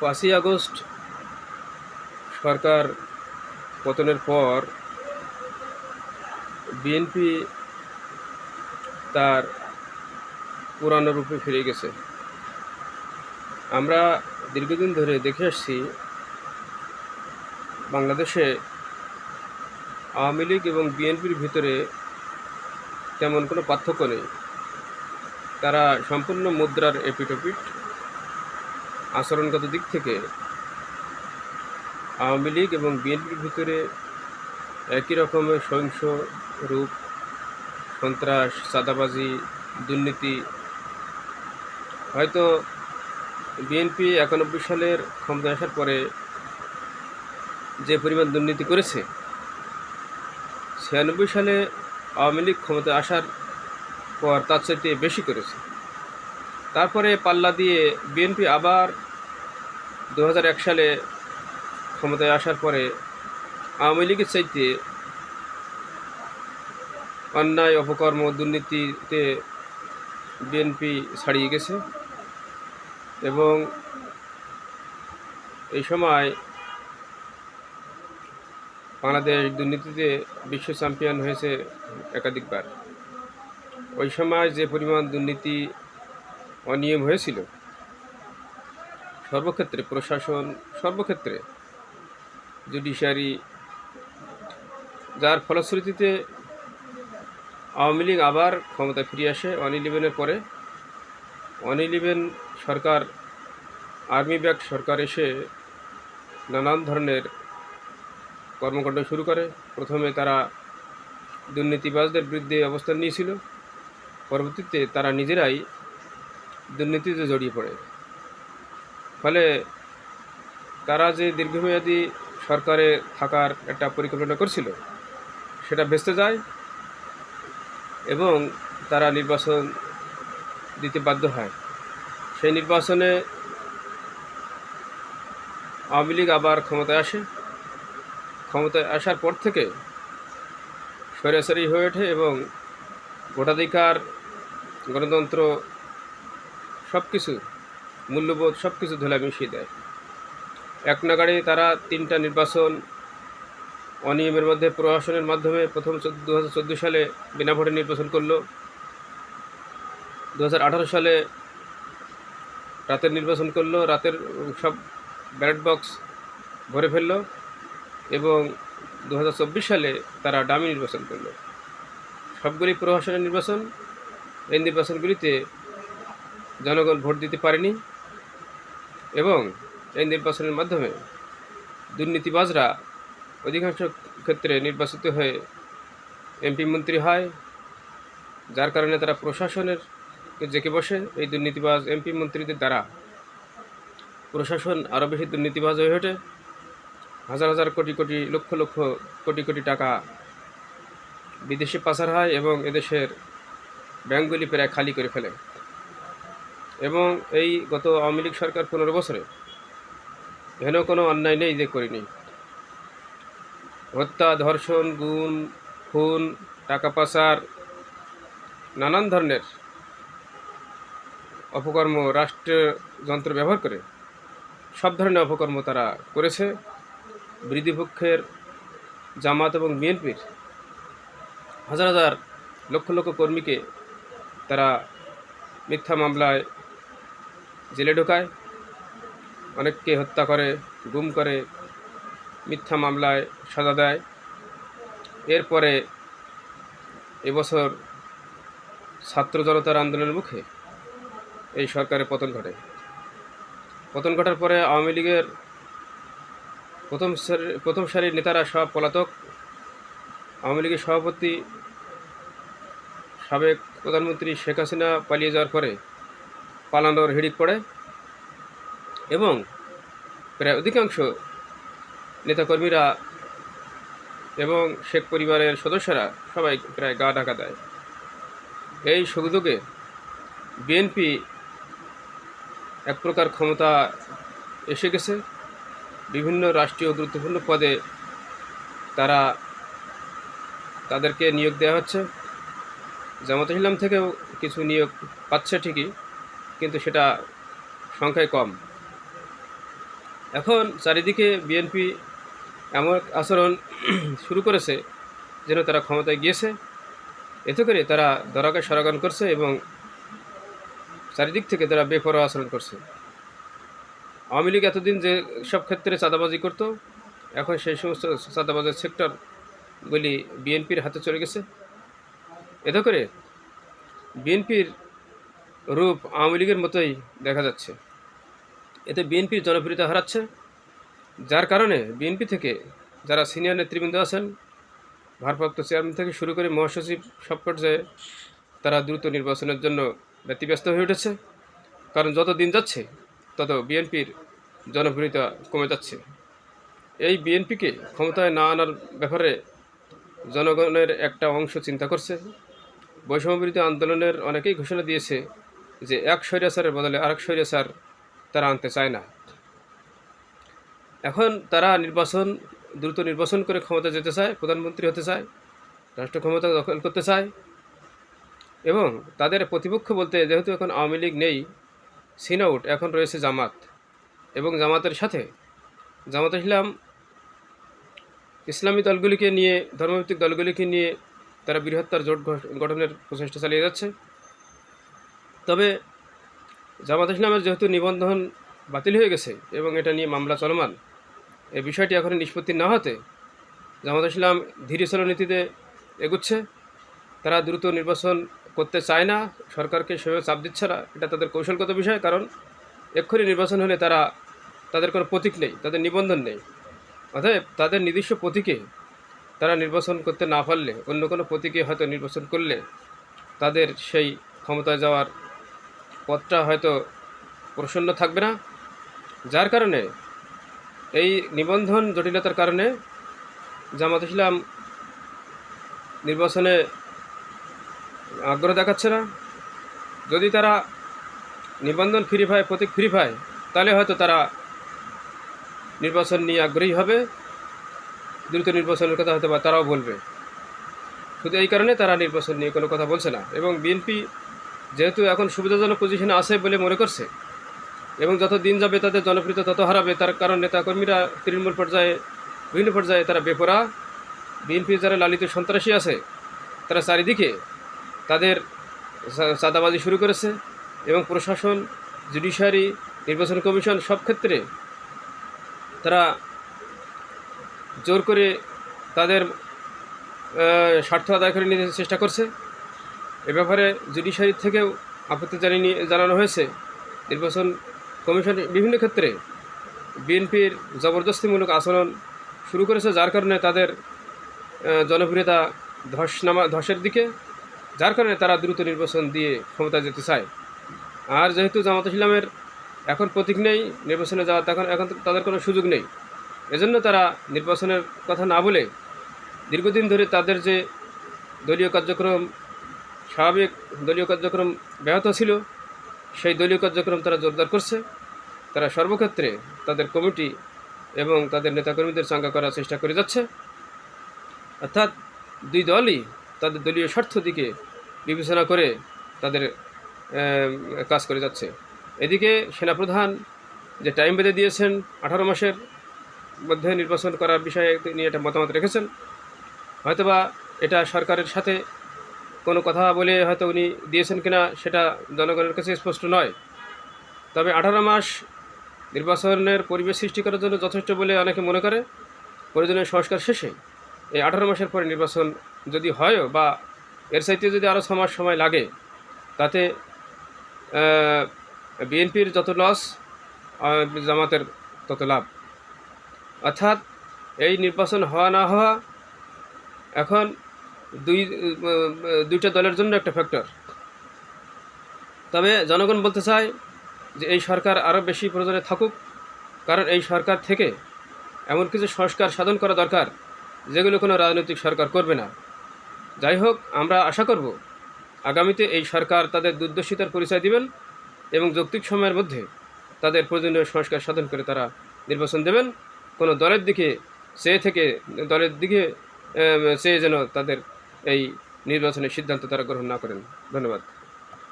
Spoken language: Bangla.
পাঁচই আগস্ট সরকার পতনের পর বিএনপি তার পুরানো রূপে ফিরে গেছে। আমরা দীর্ঘদিন ধরে দেখে আসছি, বাংলাদেশে আওয়ামী লীগ এবং বিএনপির ভিতরে তেমন কোনো পার্থক্য নেই। তারা সম্পূর্ণ মুদ্রার এপিটোপিট। আচরণগত দিক থেকে আওয়ামী লীগ এবং বিএনপির ভিতরে একই রকমের সহিংস রূপ, সন্ত্রাস, চাঁদাবাজি, দুর্নীতি। হয়তো বিএনপি একানব্বই সালের ক্ষমতা আসার পরে যে পরিমাণ দুর্নীতি করেছে, ছিয়ানব্বই সালে আওয়ামী লীগ ক্ষমতায় আসার পর তার চাইতে বেশি করেছে। তারপরে পাল্লা দিয়ে বিএনপি আবার দু হাজার এক সালে ক্ষমতায় আসার পরে আওয়ামী লীগের চাইতে অন্যায়, অপকর্ম, দুর্নীতিতে বিএনপি ছাড়িয়ে গেছে এবং এই সময় বাংলাদেশ দুর্নীতিতে বিশ্ব চ্যাম্পিয়ন হয়েছে একাধিকবার। ওই সময় যে পরিমাণ দুর্নীতি অনিয়ম হয়েছিল? সর্বক্ষেত্রে প্রশাসন, সর্বক্ষেত্রে জুডিশিয়ারি যার ফলশ্রুতিতে আওয়ামী লীগ আবার ক্ষমতা ফিরে আসে ওয়ান ইলেভেনের পরে। ওয়ান ইলেভেন সরকার আর্মি ব্যাক সরকার এসে নানান ধরনের কর্মকাণ্ড শুরু করে। প্রথমে তারা দুর্নীতিবাজদের বিরুদ্ধে অবস্থান নিয়েছিল। পরবর্তীতে তারা নিজেরাই দুর্নীতিতে জড়িয়ে পড়ে। ফলে তারা যে দীর্ঘমেয়াদী সরকারে থাকার একটা পরিকল্পনা করছিল, সেটা ভেস্তে যায় এবং তারা নির্বাচন দিতে বাধ্য হয়। সেই নির্বাচনে আওয়ামী লীগ আবার ক্ষমতায় আসে। ক্ষমতায় আসার পর থেকে সরাসরি হয়ে ওঠে এবং ভোটাধিকার, গণতন্ত্র সব কিছু মূল্যবোধ সব কিছু ধুলা মিশিয়ে দেয়। এক নাগাড়ে তারা তিনটা নির্বাচন অনিয়মের মধ্যে প্রশাসনের মাধ্যমে প্রথম দু হাজার চোদ্দ সালে বিনা ভোটে নির্বাচন করল। দু হাজার আঠারো সালে রাতের নির্বাচন করল, রাতের সব ব্যালট বক্স ভরে ফেলল এবং দু হাজার চব্বিশ সালে তারা ডামি নির্বাচন করল। সবগুলি প্রশাসনের নির্বাচন, এই নির্বাচনগুলিতে জনগণ ভোট দিতে পারেনি এবং এই নির্বাচনের মাধ্যমে দুর্নীতিবাজরা অধিকাংশ ক্ষেত্রে নির্বাচিত হয়ে এমপি মন্ত্রী হয়, যার কারণে তারা প্রশাসনের জেকে বসে। এই দুর্নীতিবাজ এমপি মন্ত্রীদের দ্বারা প্রশাসন আরও বেশি দুর্নীতিবাজ হয়ে ওঠে। হাজার হাজার কোটি কোটি, লক্ষ লক্ষ কোটি কোটি টাকা বিদেশে পাচার হয় এবং এদেশের ব্যাঙ্কগুলি প্রায় খালি করে ফেলে। এবং এই গত আওয়ামী লীগ সরকার পনেরো বছরে হেন কোনো অন্যায় নেই, যে করিনি। হত্যা, ধর্ষণ গুণ খুন, টাকা পাচার, নানান ধরনের অপকর্ম রাষ্ট্রীয় যন্ত্র ব্যবহার করে সব ধরনের অপকর্ম তারা করেছে। বিরোধীপক্ষের জামাত এবং বিএনপির হাজার হাজার লক্ষ লক্ষ কর্মীকে তারা মিথ্যা মামলায় জেলে ঢোকায়। অনেককে হত্যা করে, গুম করে, মিথ্যা মামলায় সাজা দেয়। এরপরে এবছর ছাত্র জনতার আন্দোলনের মুখে এই সরকারের পতন ঘটে। পতন ঘটার পরে আওয়ামী লীগের প্রথম প্রথম সারির নেতারা সব পলাতক। আওয়ামী লীগের সভাপতি সাবেক প্রধানমন্ত্রী শেখ হাসিনা পালিয়ে যাওয়ার পরে পালানোর হিড়িক পড়ে এবং প্রায় অধিকাংশ নেতাকর্মীরা এবং শেখ পরিবারের সদস্যরা সবাই প্রায় গা ঢাকা দেয়। এই সুযোগে বিএনপি এক প্রকার ক্ষমতা এসে গেছে। বিভিন্ন রাষ্ট্রীয় গুরুত্বপূর্ণ পদে তারা তাদেরকে নিয়োগ দেওয়া হচ্ছে। জামাত ইসলাম থেকেও কিছু নিয়োগ পাচ্ছে ঠিকই। কিন্তু সেটা সংখ্যায় কম। এখন চারিদিকে বিএনপি এমন আচরণ শুরু করেছে যেন তারা ক্ষমতায় গিয়েছে। এতে করে তারা দরাকে সরাগন করছে এবং চারিদিক থেকে তারা বেপরোয়া আচরণ করছে। আওয়ামী লীগ এতদিন যে সব ক্ষেত্রে চাঁদাবাজি করত, এখন সেই সমস্ত চাঁদাবাজের সেক্টরগুলি বিএনপির হাতে চলে গেছে। এতে করে বিএনপির রূপ আওয়ামী লীগের মতোই দেখা যাচ্ছে। এতে বিএনপির জনপ্রিয়তা হারাচ্ছে। যার কারণে বিএনপি থেকে যারা সিনিয়র নেতৃবৃন্দ আছেন, ভারপ্রাপ্ত চেয়ারম্যান থেকে শুরু করে মহাসচিব সব পর্যায়ে তারা দ্রুত নির্বাচনের জন্য ব্যতিব্যস্ত হয়ে উঠেছে। কারণ যত দিন যাচ্ছে, তত বিএনপির জনপ্রিয়তা কমে যাচ্ছে। এই বিএনপিকে ক্ষমতায় না আনার ব্যাপারে জনগণের একটা অংশ চিন্তা করছে। বৈষম্যবিরোধী আন্দোলনের অনেকেই ঘোষণা দিয়েছে যে এক স্বৈরাচারের বদলে আরেক স্বৈরাচার তারা আনতে চায় না। এখন তারা নির্বাচন, দ্রুত নির্বাচন করে ক্ষমতা যেতে চায়, প্রধানমন্ত্রী হতে চায়, রাষ্ট্র ক্ষমতা দখল করতে চায় এবং তাদের প্রতিপক্ষ বলতে যেহেতু এখন আওয়ামী লীগ নেই, সিনআউট এখন রয়েছে জামাত এবং জামাতের সাথে। জামাত ইসলাম, ইসলামী দলগুলিকে নিয়ে, ধর্মভিত্তিক দলগুলিকে নিয়ে তারা বৃহত্তর জোট গঠনের প্রচেষ্টা চালিয়ে যাচ্ছে। তবে জামাত ইসলামের যেহেতু নিবন্ধন বাতিল হয়ে গেছে এবং এটা নিয়ে মামলা চলমান এই বিষয়টি এখন নিষ্পত্তি না হতে জামাত ইসলাম ধীর নীতিতে এগুচ্ছে। তারা দ্রুত নির্বাচন করতে চায় না, সরকারকে সেভাবে চাপ দিচ্ছে না, এটা তাদের কৌশলগত বিষয় কারণ এক্ষুনি নির্বাচন হলে তারা তাদের কোনো প্রতীক নেই, তাদের নিবন্ধন নেই। অতএব তাদের নিজস্ব প্রতীকে তারা নির্বাচন করতে না পারলে, অন্য কোনো প্রতীকে হয়তো নির্বাচন করলে তাদের সেই ক্ষমতায় যাওয়ার পথটা হয়তো প্রসন্ন থাকবে না। যার কারণে এই নিবন্ধন জটিলতার কারণে জামাত ইসলাম নির্বাচনে আগ্রহ দেখাচ্ছে না। যদি তারা নিবন্ধন ফ্রি পায়, প্রতীক ফ্রি পায়, তাহলে হয়তো তারা নির্বাচন নিয়ে আগ্রহী হবে। দ্রুত নির্বাচনের কথা হয়তো বা তারাও বলবে। শুধু এই কারণে তারা নির্বাচন নিয়ে কোনো কথা বলছে না। এবং বিএনপি যেহেতু এখন সুবিধাজনক পজিশনে আছে বলে মনে করছে, এবং যত দিন যাবে তাদের জনপ্রিয়তা তত হারাবে, তার কারণ নেতাকর্মীরা তৃণমূল পর্যায়ে, বিভিন্ন পর্যায়ে তারা বেপরা বিএনপির যারা লালিত সন্ত্রাসী আছে, তারা চারিদিকে তাদের চাঁদাবাজি শুরু করেছে, এবং প্রশাসন জুডিশিয়ারি নির্বাচন কমিশন সব ক্ষেত্রে তারা জোর করে তাদের স্বার্থ আদায় করে নিতে চেষ্টা করছে। এ ব্যাপারে জুডিশিয়ারি থেকেও আপত্তি জানিয়ে জানানো হয়েছে। নির্বাচন কমিশন বিভিন্ন ক্ষেত্রে বিএনপির জবরদস্তিমূলক আচরণ শুরু করেছে, যার কারণে তাদের জনপ্রিয়তা ধস নামা, ধসের দিকে, যার কারণে তারা দ্রুত নির্বাচন দিয়ে ক্ষমতা যেতে চায়। আর যেহেতু জামাত ইসলামের এখন প্রতীক নেই, নির্বাচনে যাওয়ার তখন এখন তাদের কোনো সুযোগ নেই। এজন্য তারা নির্বাচনের কথা না বলে দীর্ঘদিন ধরে তাদের যে দলীয় কার্যক্রম স্বাভাবিক দলীয় কার্যক্রম ব্যাহত ছিল। সেই দলীয় কার্যক্রম তারা জোরদার করছে। তারা সর্বক্ষেত্রে তাদের কমিটি এবং তাদের নেতাকর্মীদের চাঙ্গা করার চেষ্টা করে যাচ্ছে। অর্থাৎ দুই দলই তাদের দলীয় স্বার্থ দিকে বিবেচনা করে তাদের কাজ করে যাচ্ছে। এদিকে সেনাপ্রধান যে টাইম বেঁধে দিয়েছেন আঠারো মাসের মধ্যে নির্বাচন করার বিষয়ে তিনি একটা মতামত রেখেছেন। হয়তোবা এটা সরকারের সাথে কোনো কথা বলে হয়তো উনি দিয়েছেন কিনা সেটা জনগণের কাছে স্পষ্ট নয়। তবে আঠারো মাস নির্বাচনের পরিবেশ সৃষ্টি করার জন্য যথেষ্ট বলে অনেকে মনে করে। প্রয়োজনীয় সংস্কার শেষে এই আঠারো মাসের পরে নির্বাচন যদি হয়ও বা এর চাইতে যদি আরও ছ মাস সময় লাগে, তাতে বিএনপির যত লস জামাতের তত লাভ। অর্থাৎ এই নির্বাচন হওয়া না হওয়া এখন দুই দুইটা দলের জন্য একটা ফ্যাক্টর তবে জনগণ বলতে চায় যে এই সরকার আরও বেশি প্রয়োজনে থাকুক, কারণ এই সরকার থেকে এমন কিছু সংস্কার সাধন করা দরকার যেগুলো কোনো রাজনৈতিক সরকার করবে না। যাই হোক, আমরা আশা করব আগামীতে এই সরকার তাদের দুর্দশিতার পরিচয় দিবেন এবং যৌক্তিক সময়ের মধ্যে তাদের প্রয়োজনীয় সংস্কার সাধন করে তারা নির্বাচন দেবেন। কোনো দলের দিকে চেয়ে থেকে দলের দিকে চেয়ে যেন তাদের এই নির্বাচনের সিদ্ধান্ত তারা গ্রহণ না করেন। ধন্যবাদ।